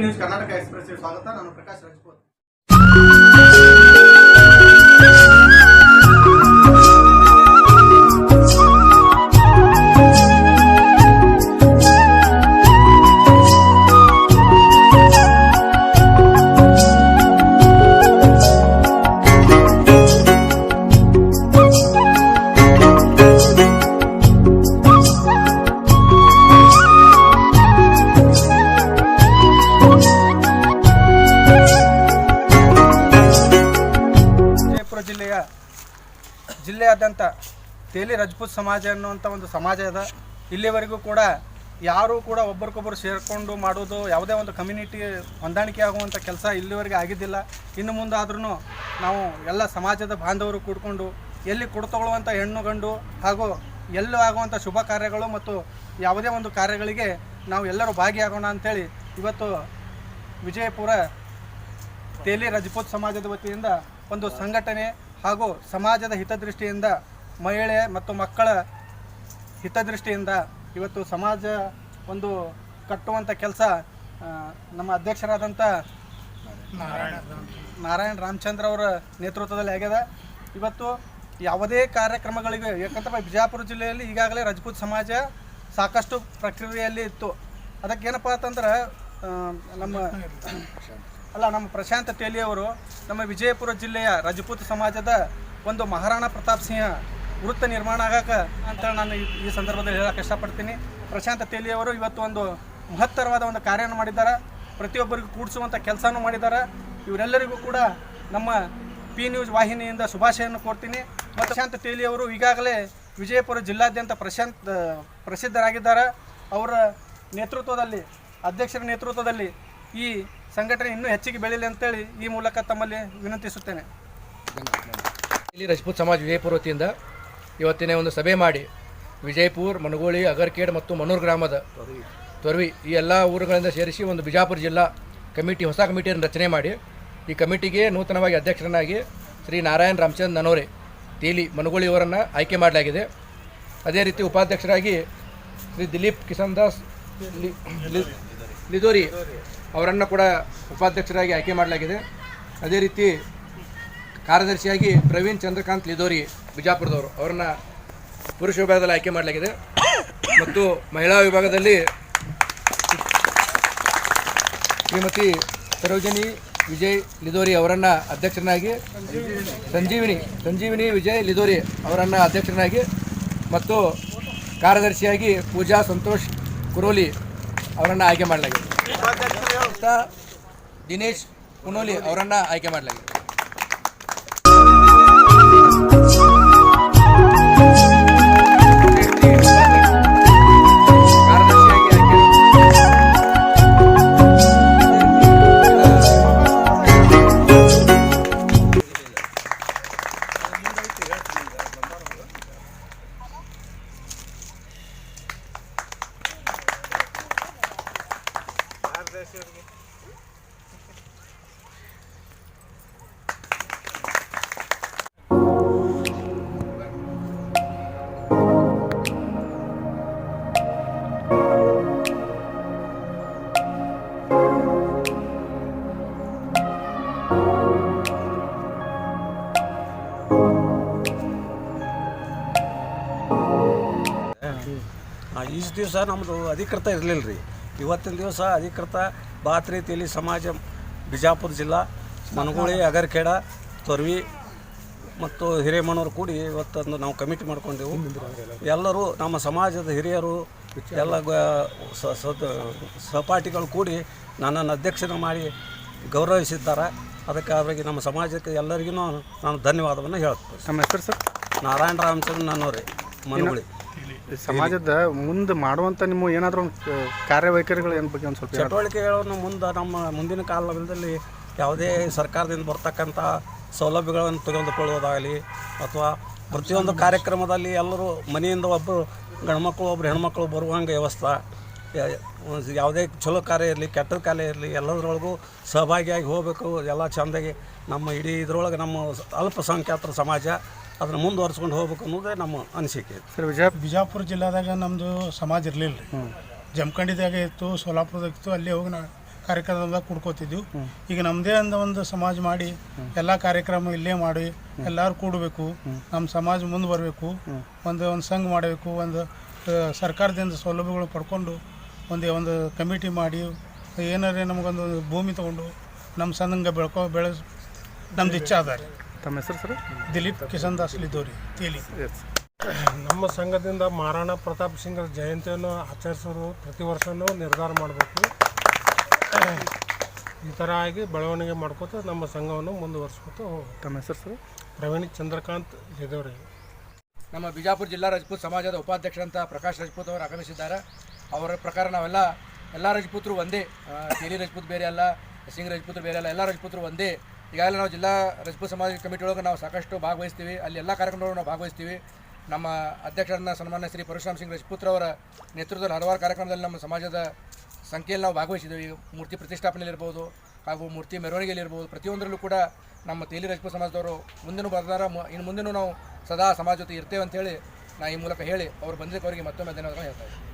News Karnataka express ಸ್ವಾಗತ ನಾನು ಪ್ರಕಾಶ್ ರಾಜ್ಪೂತ್ ಜಿಲ್ಲೆಯಾದ್ಯಂತ ತೇಲಿ ರಜಪೂತ್ ಸಮಾಜ ಅನ್ನುವಂಥ ಒಂದು ಸಮಾಜ ಅದ. ಇಲ್ಲಿವರೆಗೂ ಕೂಡ ಯಾರೂ ಕೂಡ ಒಬ್ಬರಿಗೊಬ್ಬರು ಸೇರಿಕೊಂಡು ಮಾಡೋದು ಯಾವುದೇ ಒಂದು ಕಮ್ಯುನಿಟಿ ಹೊಂದಾಣಿಕೆ ಆಗುವಂಥ ಕೆಲಸ ಇಲ್ಲಿವರೆಗೆ ಆಗಿದ್ದಿಲ್ಲ. ಇನ್ನು ಮುಂದಾದ್ರೂ ನಾವು ಎಲ್ಲ ಸಮಾಜದ ಬಾಂಧವರು ಕೂಡ್ಕೊಂಡು ಎಲ್ಲಿ ಕೊಡ್ತಗೊಳ್ಳುವಂಥ ಹೆಣ್ಣು, ಗಂಡು ಹಾಗೂ ಎಲ್ಲೂ ಆಗುವಂಥ ಶುಭ ಕಾರ್ಯಗಳು ಮತ್ತು ಯಾವುದೇ ಒಂದು ಕಾರ್ಯಗಳಿಗೆ ನಾವು ಎಲ್ಲರೂ ಭಾಗಿಯಾಗೋಣ ಅಂಥೇಳಿ ಇವತ್ತು ವಿಜಯಪುರ ತೇಲಿ ರಜಪೂತ್ ಸಮಾಜದ ವತಿಯಿಂದ ಒಂದು ಸಂಘಟನೆ ಹಾಗೂ ಸಮಾಜದ ಹಿತದೃಷ್ಟಿಯಿಂದ ಮಹಿಳೆ ಮತ್ತು ಮಕ್ಕಳ ಹಿತದೃಷ್ಟಿಯಿಂದ ಇವತ್ತು ಸಮಾಜ ಒಂದು ಕಟ್ಟುವಂಥ ಕೆಲಸ ನಮ್ಮ ಅಧ್ಯಕ್ಷರಾದಂಥ ನಾರಾಯಣ ರಾಮಚಂದ್ರ ಅವರ ನೇತೃತ್ವದಲ್ಲಿ ಆಗ್ಯದ. ಇವತ್ತು ಯಾವುದೇ ಕಾರ್ಯಕ್ರಮಗಳಿಗೆ, ಯಾಕಂದ್ರೆ ಬಿಜಾಪುರ ಜಿಲ್ಲೆಯಲ್ಲಿ ಈಗಾಗಲೇ ರಜಪೂತ್ ಸಮಾಜ ಸಾಕಷ್ಟು ಪ್ರಕ್ರಿಯೆಯಲ್ಲಿ ಇತ್ತು. ಅದಕ್ಕೇನಪ್ಪ ಅಂತಂದ್ರೆ ನಮ್ಮ ಅಲ್ಲ, ನಮ್ಮ ಪ್ರಶಾಂತ್ ತೇಲಿಯವರು ನಮ್ಮ ವಿಜಯಪುರ ಜಿಲ್ಲೆಯ ರಜಪೂತ್ ಸಮಾಜದ ಒಂದು ಮಹಾರಾಣಾ ಪ್ರತಾಪ್ ಸಿಂಹ ವೃತ್ತ ನಿರ್ಮಾಣ ಆಗಕ್ಕೆ ಅಂತ ನಾನು ಈ- ಸಂದರ್ಭದಲ್ಲಿ ಹೇಳಕ್ಕೆ ಇಷ್ಟಪಡ್ತೀನಿ. ಪ್ರಶಾಂತ್ ತೇಲಿ ಅವರು ಇವತ್ತು ಒಂದು ಮಹತ್ತರವಾದ ಒಂದು ಕಾರ್ಯವನ್ನು ಮಾಡಿದ್ದಾರೆ. ಪ್ರತಿಯೊಬ್ಬರಿಗೂ ಕೂಡಿಸುವಂಥ ಕೆಲಸನೂ ಮಾಡಿದ್ದಾರೆ. ಇವರೆಲ್ಲರಿಗೂ ಕೂಡ ನಮ್ಮ ಪಿ ನ್ಯೂಸ್ ವಾಹಿನಿಯಿಂದ ಶುಭಾಶಯನ್ನು ಮತ್ತು ಪ್ರಶಾಂತ್ ತೇಲಿ ಅವರು ಈಗಾಗಲೇ ವಿಜಯಪುರ ಜಿಲ್ಲಾದ್ಯಂತ ಪ್ರಶಾಂತ್ ಪ್ರಸಿದ್ಧರಾಗಿದ್ದಾರೆ. ಅವರ ನೇತೃತ್ವದಲ್ಲಿ, ಅಧ್ಯಕ್ಷರ ನೇತೃತ್ವದಲ್ಲಿ ಈ ಸಂಘಟನೆ ಇನ್ನೂ ಹೆಚ್ಚಿಗೆ ಬೆಳೀಲಿ ಅಂತೇಳಿ ಈ ಮೂಲಕ ತಮ್ಮಲ್ಲಿ ವಿನಂತಿಸುತ್ತೇನೆ. ಇಲ್ಲಿ ರಜಪೂತ್ ಸಮಾಜ ವಿಜಯಪುರ ವತಿಯಿಂದ ಇವತ್ತಿನ ಒಂದು ಸಭೆ ಮಾಡಿ ವಿಜಯಪುರ, ಮನಗೋಳಿ, ಅಗರ್ಕೇಡ್ ಮತ್ತು ಮನೂರ್ ಗ್ರಾಮದ ತೊರವಿ ಈ ಎಲ್ಲ ಊರುಗಳಿಂದ ಸೇರಿಸಿ ಒಂದು ಬಿಜಾಪುರ ಜಿಲ್ಲಾ ಕಮಿಟಿ, ಹೊಸ ಕಮಿಟಿಯನ್ನು ರಚನೆ ಮಾಡಿ ಈ ಕಮಿಟಿಗೆ ನೂತನವಾಗಿ ಅಧ್ಯಕ್ಷರನ್ನಾಗಿ ಶ್ರೀ ನಾರಾಯಣ್ ರಾಮಚಂದ್ರ ನನೋರೆ ತೇಲಿ ಮನಗೋಳಿ ಅವರನ್ನು ಆಯ್ಕೆ ಮಾಡಲಾಗಿದೆ. ಅದೇ ರೀತಿ ಉಪಾಧ್ಯಕ್ಷರಾಗಿ ಶ್ರೀ ದಿಲೀಪ್ ಕಿಸನ್ ದಾಸ್ ಲಿದೋರಿ ಅವರನ್ನು ಕೂಡ ಉಪಾಧ್ಯಕ್ಷರಾಗಿ ಆಯ್ಕೆ ಮಾಡಲಾಗಿದೆ. ಅದೇ ರೀತಿ ಕಾರ್ಯದರ್ಶಿಯಾಗಿ ಪ್ರವೀಣ್ ಚಂದ್ರಕಾಂತ್ ಲಿದೋರಿ ಬಿಜಾಪುರದವರು ಅವರನ್ನು ಪುರುಷ ವಿಭಾಗದಲ್ಲಿ ಆಯ್ಕೆ ಮಾಡಲಾಗಿದೆ. ಮತ್ತು ಮಹಿಳಾ ವಿಭಾಗದಲ್ಲಿ ಶ್ರೀಮತಿ ಸರೋಜಿನಿ ವಿಜಯ್ ಲಿದೋರಿ ಅವರನ್ನು ಅಧ್ಯಕ್ಷರನ್ನಾಗಿ, ಸಂಜೀವಿನಿ ಸಂಜೀವಿನಿ ವಿಜಯ್ ಲಿದೋರಿ ಅವರನ್ನು ಅಧ್ಯಕ್ಷರನ್ನಾಗಿ ಮತ್ತು ಕಾರ್ಯದರ್ಶಿಯಾಗಿ ಪೂಜಾ ಸಂತೋಷ್ ಕುರೋಲಿ ಅವರನ್ನು ಆಯ್ಕೆ ಮಾಡಲಾಗಿದೆ. ಮತ್ತು ದಿನೇಶ್ ಕುನೋಲಿ ಅವರನ್ನು ಆಯ್ಕೆ ಮಾಡಲಾಗಿದೆ. ಇಷ್ಟು ದಿವಸ ನಮ್ಮದು ಅಧಿಕೃತ ಇರಲಿಲ್ಲ ರೀ. ಇವತ್ತಿನ ದಿವಸ ಅಧಿಕೃತ ಬಾತ್ ರೀತಿಯಲ್ಲಿ ಸಮಾಜ ಬಿಜಾಪುರ ಜಿಲ್ಲಾ ಮನಗೋಳಿ ಅಗರ್ಖೇಡ ತೊರ್ವಿ ಮತ್ತು ಹಿರೇಮಣ್ಣವ್ರು ಕೂಡಿ ಇವತ್ತೊಂದು ನಾವು ಕಮಿಟಿ ಮಾಡ್ಕೊಂಡೆವು. ಎಲ್ಲರೂ ನಮ್ಮ ಸಮಾಜದ ಹಿರಿಯರು ಎಲ್ಲ ಸಹಪಾಠಿಗಳು ಕೂಡಿ ನನ್ನನ್ನು ಅಧ್ಯಕ್ಷನ ಮಾಡಿ ಗೌರವಿಸಿದ್ದಾರೆ. ಅದಕ್ಕೆ ಅವರಿಗೆ ನಮ್ಮ ಸಮಾಜಕ್ಕೆ ಎಲ್ಲರಿಗೂ ನಾನು ಧನ್ಯವಾದವನ್ನು ಹೇಳ್ತೀನಿ ನಮ್ಮ ಹೆಸರು ಸರ್? ನಾರಾಯಣ ರಾಮಚಂದ್ರ ನನ್ನೋರಿ ಮನಗೋಳಿ. ಸಮಾಜದ ಮುಂದೆ ಮಾಡುವಂಥ ನಿಮ್ಮ ಏನಾದರೂ ಒಂದು ಕಾರ್ಯವೈಖರಿಗಳು ಏನು ಬಗ್ಗೆ ಒಂದು ಸ್ವಲ್ಪ. ಚಟುವಟಿಕೆಗಳನ್ನು ಮುಂದೆ ನಮ್ಮ ಮುಂದಿನ ಕಾಲದಲ್ಲಿ ಯಾವುದೇ ಸರ್ಕಾರದಿಂದ ಬರ್ತಕ್ಕಂತ ಸೌಲಭ್ಯಗಳನ್ನು ತೆಗೆದುಕೊಳ್ಳುವುದಾಗಲಿ ಅಥವಾ ಪ್ರತಿಯೊಂದು ಕಾರ್ಯಕ್ರಮದಲ್ಲಿ ಎಲ್ಲರೂ ಮನೆಯಿಂದ ಒಬ್ಬರು ಗಂಡ್ಮಕ್ಳು ಒಬ್ಬರು ಹೆಣ್ಮಕ್ಳು ಬರುವಂಗೆ ವ್ಯವಸ್ಥೆ ಯಾವುದೇ ಚಲೋ ಕಾರ್ಯ ಇರಲಿ ಕೆಟ್ಟ ಕಾರ್ಯ ಇರಲಿ ಎಲ್ಲದರೊಳಗೂ ಸಹಭಾಗಿಯಾಗಿ ಹೋಗಬೇಕು ಎಲ್ಲ ಚೆಂದಾಗಿ ನಮ್ಮ ಇಡೀ ಇದರೊಳಗೆ ನಮ್ಮ ಅಲ್ಪಸಂಖ್ಯಾತರ ಸಮಾಜ ಅದನ್ನು ಮುಂದುವರ್ಸ್ಕೊಂಡು ಹೋಗ್ಬೇಕು ಅನ್ನೋದೇ ನಮ್ಮ ಅನಿಸಿಕೆ. ಸರ್ ವಿಜಯ ಬಿಜಾಪುರ ಜಿಲ್ಲಾದಾಗ ನಮ್ಮದು ಸಮಾಜ ಇರಲಿಲ್ಲ ರೀ. ಜಮಖಂಡಿದಾಗ ಇತ್ತು ಸೋಲಾಪುರದಾಗ ಇತ್ತು ಅಲ್ಲಿ ಹೋಗಿ ನಾ ಕಾರ್ಯಕ್ರಮದಾಗ ಕೂಡ್ಕೋತಿದ್ವಿ. ಈಗ ನಮ್ಮದೇ ಅಂದ ಒಂದು ಸಮಾಜ ಮಾಡಿ ಎಲ್ಲ ಕಾರ್ಯಕ್ರಮ ಇಲ್ಲೇ ಮಾಡಿ ಎಲ್ಲರೂ ಕೂಡಬೇಕು ನಮ್ಮ ಸಮಾಜ ಮುಂದೆ ಬರಬೇಕು ಒಂದು ಒಂದು ಸಂಘ ಮಾಡಬೇಕು ಒಂದು ಸರ್ಕಾರದಿಂದ ಸೌಲಭ್ಯಗಳು ಪಡ್ಕೊಂಡು ಒಂದು ಒಂದು ಕಮಿಟಿ ಮಾಡಿ ಏನಾರೇ ನಮಗೊಂದು ಭೂಮಿ ತೊಗೊಂಡು ನಮ್ಮ ಸಂಘ ಬೆಳ್ಕೊ ಬೆಳೆಸ್ ನಮ್ದು ಇಚ್ಛೆ ಅದ ರೀ ತಮ್ಮ ಹೆಸರು ಸರ್? ದಿಲೀಪ್ ಕಿಶನ್ ದಾಸ್ ಲಿದೋರಿ ತೇಲಿ. ನಮ್ಮ ಸಂಘದಿಂದ ಮಹಾರಾಣ ಪ್ರತಾಪ್ ಸಿಂಗ್ ಜಯಂತಿಯನ್ನು ಆಚರಿಸೋದು ಪ್ರತಿ ವರ್ಷವೂ ನಿರ್ಧಾರ ಮಾಡಬೇಕು. ಈ ಥರ ಆಗಿ ಬೆಳವಣಿಗೆ ಮಾಡ್ಕೋತ ನಮ್ಮ ಸಂಘವನ್ನು ಮುಂದುವರಿಸ್ಕೊತ. ತಮ್ಮ ಹೆಸರು ಸರ್? ಪ್ರವೀಣ್ ಚಂದ್ರಕಾಂತ್ ಲಿದೋರಿ ನಮ್ಮ ಬಿಜಾಪುರ ಜಿಲ್ಲಾ ರಜಪೂತ್ ಸಮಾಜದ ಉಪಾಧ್ಯಕ್ಷರಂತ ಪ್ರಕಾಶ್ ರಜಪೂತ್ ಅವರು ಆಗಮಿಸಿದ್ದಾರೆ. ಅವರ ಪ್ರಕಾರ ನಾವೆಲ್ಲ ಎಲ್ಲ ರಜಪೂತರು ಒಂದೇ. ತೇಲಿ ರಜಪೂತ್ ಬೇರೆ ಅಲ್ಲ, ಸಿಂಗ್ ರಜಪೂತರು ಬೇರೆ ಅಲ್ಲ, ಎಲ್ಲ ರಜಪೂತರು ಒಂದೇ. ಈಗಾಗಲೇ ನಾವು ಜಿಲ್ಲಾ ರಜಪೂತ್ ಸಮಾಜ ಕಮಿಟಿ ಒಳಗೆ ನಾವು ಸಾಕಷ್ಟು ಭಾಗವಹಿಸ್ತೀವಿ. ಅಲ್ಲಿ ಎಲ್ಲ ಕಾರ್ಯಕ್ರಮಗಳು ನಾವು ಭಾಗವಹಿಸ್ತೀವಿ. ನಮ್ಮ ಅಧ್ಯಕ್ಷರನ್ನ ಸನ್ಮಾನ್ಯ ಶ್ರೀ ಪರಶುರಾಮ್ ಸಿಂಗ್ ರಜಪೂತ್ರವರ ನೇತೃತ್ವದಲ್ಲಿ ಹಲವಾರು ಕಾರ್ಯಕ್ರಮದಲ್ಲಿ ನಮ್ಮ ಸಮಾಜದ ಸಂಖ್ಯೆಯಲ್ಲಿ ನಾವು ಭಾಗವಹಿಸಿದ್ದೀವಿ. ಮೂರ್ತಿ ಪ್ರತಿಷ್ಠಾಪನೆಯಲ್ಲಿ ಇರ್ಬೋದು, ಹಾಗೂ ಮೂರ್ತಿ ಮೆರವಣಿಗೆಯಲ್ಲಿ ಇರ್ಬೋದು. ಪ್ರತಿಯೊಂದರಲ್ಲೂ ಕೂಡ ನಮ್ಮ ತೇಲಿ ರಜಪೂತ್ ಸಮಾಜದವರು ಮುಂದಿನೂ ಬರ್ದಾರ ಇನ್ನು ಮುಂದಿನೂ ನಾವು ಸದಾ ಸಮಾಜ ಜೊತೆ ಇರ್ತೇವೆ ಅಂತೇಳಿ ನಾ ಈ ಮೂಲಕ ಹೇಳಿ, ಅವ್ರು ಬಂದಿದ್ದಕ್ಕೆ ಅವರಿಗೆ ಮತ್ತೊಮ್ಮೆ ಧನ್ಯವಾದಗಳು ಹೇಳ್ತಾ ಇದ್ದೀನಿ.